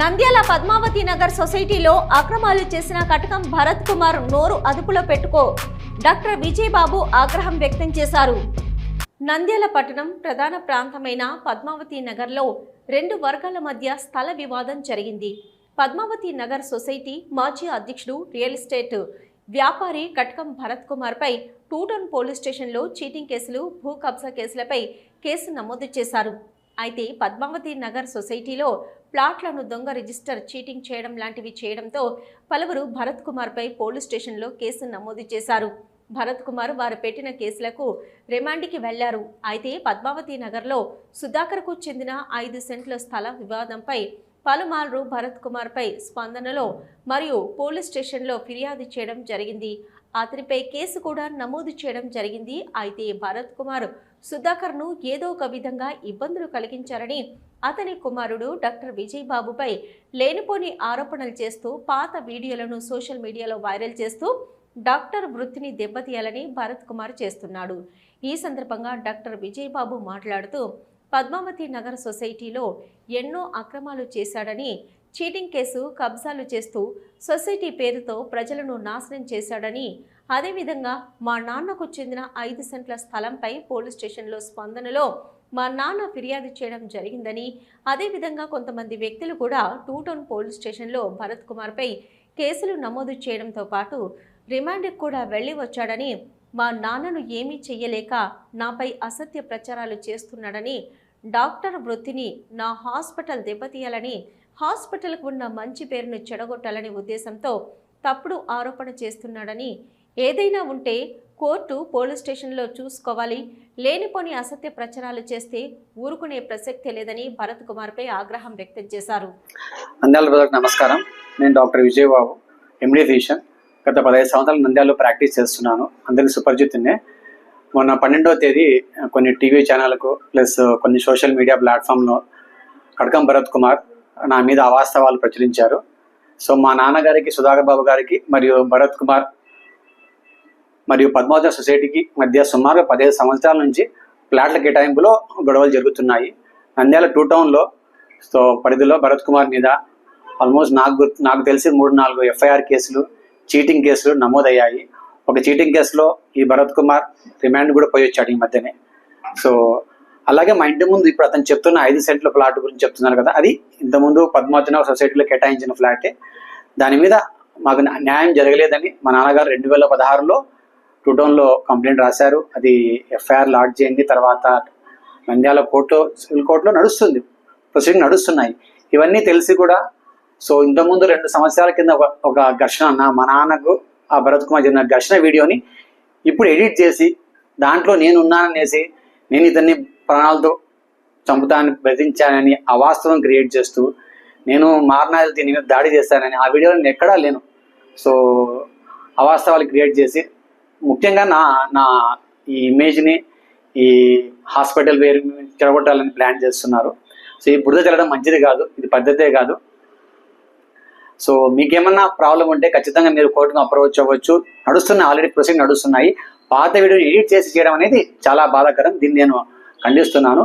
నంద్యాల పద్మావతి నగర్ సొసైటీలో అక్రమాలు చేసిన కటకం భరత్ కుమార్ నోరు అదుపులో పెట్టుకో డాక్టర్ విజయబాబు ఆగ్రహం వ్యక్తం చేశారు. నంద్యాల పట్టణం ప్రధాన ప్రాంతమైన పద్మావతి నగర్లో రెండు వర్గాల మధ్య స్థల వివాదం జరిగింది. పద్మావతి నగర్ సొసైటీ మాజీ అధ్యక్షుడు రియల్ ఎస్టేట్ వ్యాపారి కటకం భరత్ కుమార్పై టూటౌన్ పోలీస్ స్టేషన్లో చీటింగ్ కేసులు భూ కబ్జా కేసులపై కేసు నమోదు చేశారు. అయితే పద్మావతి నగర్ సొసైటీలో ప్లాట్లను దొంగ రిజిస్టర్ చీటింగ్ చేయడం లాంటివి చేయడంతో పలువురు భరత్ కుమార్పై పోలీస్ స్టేషన్లో కేసు నమోదు చేశారు. భరత్ కుమార్ వారు పెట్టిన కేసులకు రిమాండ్కి వెళ్ళారు. అయితే పద్మావతి నగర్లో సుధాకర్కు చెందిన ఐదు సెంట్ల స్థల వివాదంపై పలుమార్లు భరత్ కుమార్పై స్పందనలో మరియు పోలీస్ స్టేషన్లో ఫిర్యాదు చేయడం జరిగింది. అతనిపై కేసు కూడా నమోదు చేయడం జరిగింది. అయితే భరత్ కుమార్ సుధాకర్ను ఏదో ఒక విధంగా ఇబ్బందులు కలిగించారని అతని కుమారుడు డాక్టర్ విజయ్ బాబుపై లేనిపోని ఆరోపణలు చేస్తూ పాత వీడియోలను సోషల్ మీడియాలో వైరల్ చేస్తూ డాక్టర్ వృత్తిని దెబ్బతీయాలని భరత్ కుమార్ చేస్తున్నాడు. ఈ సందర్భంగా డాక్టర్ విజయబాబు మాట్లాడుతూ పద్మావతి నగర్ సొసైటీలో ఎన్నో అక్రమాలు చేశాడని చీటింగ్ కేసు కబ్జాలు చేస్తూ సొసైటీ పేరుతో ప్రజలను నాశనం చేశాడని అదేవిధంగా మా నాన్నకు చెందిన ఐదు సెంట్ల స్థలంపై పోలీస్ స్టేషన్లో స్పందనలో మా నాన్న ఫిర్యాదు చేయడం జరిగిందని అదేవిధంగా కొంతమంది వ్యక్తులు కూడా టూటౌన్ పోలీస్ స్టేషన్లో భరత్ కుమార్పై కేసులు నమోదు చేయడంతో పాటు రిమాండ్కి కూడా వెళ్ళి వచ్చాడని మా నాన్నను ఏమీ చెయ్యలేక నాపై అసత్య ప్రచారాలు చేస్తున్నాడని డాక్టర్ వృత్తిని నా హాస్పిటల్ దెబ్బతీయాలని హాస్పిటల్కు ఉన్న మంచి పేరును చెడగొట్టాలని ఉద్దేశంతో తప్పుడు ఆరోపణ చేస్తున్నాడని. ఏదైనా ఉంటే కోర్టు పోలీస్ స్టేషన్లో చూసుకోవాలి. లేనిపోని అసత్య ప్రచారాలు చేస్తే ఊరుకునే ప్రసక్తే లేదని భరత్ కుమార్పై ఆగ్రహం వ్యక్తం చేశారు. నంద్యాల ప్రజలకు నమస్కారం. నేను డాక్టర్ విజయబాబు ఎండి ఫిజిషియన్. గత పదహైదు సంవత్సరాలు నంద్యాలలో ప్రాక్టీస్ చేస్తున్నాను. అందరికీ సుపరిచితున్నే మొన్న పన్నెండవ తేదీ కొన్ని టీవీ ఛానళ్ళకు ప్లస్ కొన్ని సోషల్ మీడియా ప్లాట్ఫామ్లో కడకం భరత్ కుమార్ నా మీద అవాస్తవాలు ప్రచురించారు. సో మా నాన్నగారికి సుధాకర్ బాబు గారికి మరియు భరత్ కుమార్ మరియు పద్మావతి సొసైటీకి మధ్య సుమారు పదిహేను సంవత్సరాల నుంచి ప్లాట్ల కేటాయింపులో గొడవలు జరుగుతున్నాయి. నంద్యాల టూ టౌన్లో సో పరిధిలో భరత్ కుమార్ మీద ఆల్మోస్ట్ నాకు నాకు తెలిసి మూడు నాలుగు ఎఫ్ఐఆర్ కేసులు చీటింగ్ కేసులు నమోదయ్యాయి. ఒక చీటింగ్ కేసులో ఈ భరత్ కుమార్ రిమాండ్ కూడా పోయి వచ్చాడు ఈ మధ్యనే. సో అలాగే మా ఇంటి ముందు ఇప్పుడు అతను చెప్తున్న ఐదు సెంట్ల ఫ్లాట్ గురించి చెప్తున్నారు కదా అది ఇంతకుముందు పద్మావతి సొసైటీలో కేటాయించిన ఫ్లాటే. దాని మీద మాకు న్యాయం జరగలేదని మా నాన్నగారు రెండు వేల పదహారులో టూటౌన్లో కంప్లైంట్ రాశారు. అది ఎఫ్ఐఆర్ లాడ్జ్ చేయండి తర్వాత నంద్యాల కోర్టులో సివిల్ కోర్టులో నడుస్తుంది. ప్రొసీడింగ్ నడుస్తున్నాయి. ఇవన్నీ తెలిసి కూడా సో ఇంతకుముందు రెండు సంవత్సరాల కింద ఒక ఒక ఘర్షణ అన్న మా నాన్నకు ఆ భరత్ కుమార్ జరిగిన ఘర్షణ వీడియోని ఇప్పుడు ఎడిట్ చేసి దాంట్లో నేను ఉన్నాననేసి నేను ఇతన్ని ప్రాణాలతో చంపుతానని బెదిరించానని అవాస్తవం క్రియేట్ చేస్తూ నేను మారణాలు దీని మీద దాడి చేస్తానని ఆ వీడియోలో నేను ఎక్కడా లేను. సో అవాస్తవాలు క్రియేట్ చేసి ముఖ్యంగా నా నా ఈ ఇమేజ్ని ఈ హాస్పిటల్ పేరు చెడగొట్టాలని ప్లాన్ చేస్తున్నారు. సో ఈ బురద చల్లడం మంచిది కాదు ఇది పద్ధతే కాదు. సో మీకేమన్నా ప్రాబ్లం ఉంటే ఖచ్చితంగా మీరు కోర్టును అప్రోచ్ అవ్వచ్చు. నడుస్తున్న ఆల్రెడీ ప్రొసీడింగ్ నడుస్తున్నాయి. పాత వీడియోని ఎడిట్ చేసి చేయడం అనేది చాలా బాధాకరం. దీన్ని నేను ఖండిస్తున్నాను.